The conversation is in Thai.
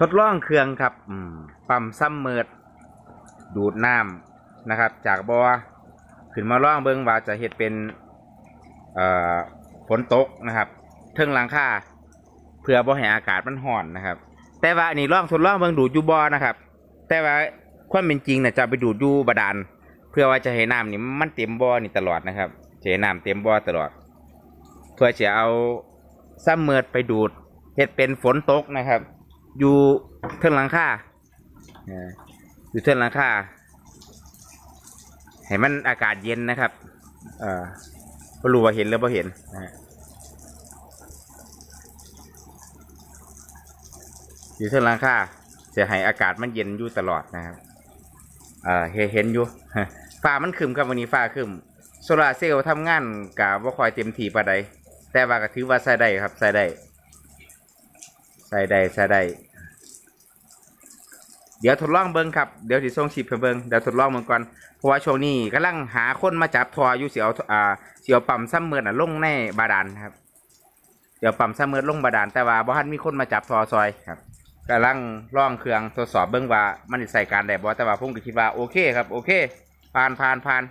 ทดลองเครื่องครับปั๊มซ้ำเมิด ดูดน้ำนะครับ จากบ่อขึ้นมาล่องเบิงว่าจะเห็ดเป็นฝนตกนะครับเทิงหลังคาเพื่อบ่ให้อากาศมันห่อนนะครับ แต่ว่าอันนี้ล่องทดลองเบิงดูดอยู่บ่อนะครับ แต่ว่าความเป็นจริงเนี่ยจะไปดูดอยู่บาดาลเพื่อว่าจะให้น้ำนี่มันเต็มบ่อนี่ตลอดนะครับจะให้น้ำเต็มบ่อตลอด เพื่อจะเอาซ้ำเมิดไปดูดเห็ดเป็นฝนตกนะครับ อยู่เทิงหลังคาเอ่ออยู่เทิงหลังคาให้มันอากาศเย็นนะครับเออบ่รู้ว่าเห็นหรือบ่เห็นอยู่เทิงหลังคาจะให้อากาศมันเย็นอยู่ตลอดนะครับเออเห็นอยู่ฟ้ามันคึมครับวันนี้ฟ้าคึมโซลาเซลล์ทำงานกะบ่คอยเต็มที่ปานใดแต่ว่าก็ถือว่าใช้ได้ครับใช้ได้ ใช้ได้ใช้ได้เดี๋ยวทดลองเบิ่งครับเดี๋ยวสิส่งชิปให้เบิ่งเดี๋ยวทดลองเบิ่งก่อนเพราะว่าช่วงนี้กำลังหาคนมาจับทออยู่เสียวอ่าเสียวปั๊มซ้ำเมือน่ะลงในบาดาลครับเดี๋ยวปั๊มซ้ำเมือลงบาดาลแต่ว่าบ่ทันมีคนมาจับทอซอยครับกำลังล่องเครื่องทดสอบเบิ่งว่ามันใส่การได้บ่แต่ว่าผมก็คิดว่าโอเคครับโอเคผ่านผ่านผ่าน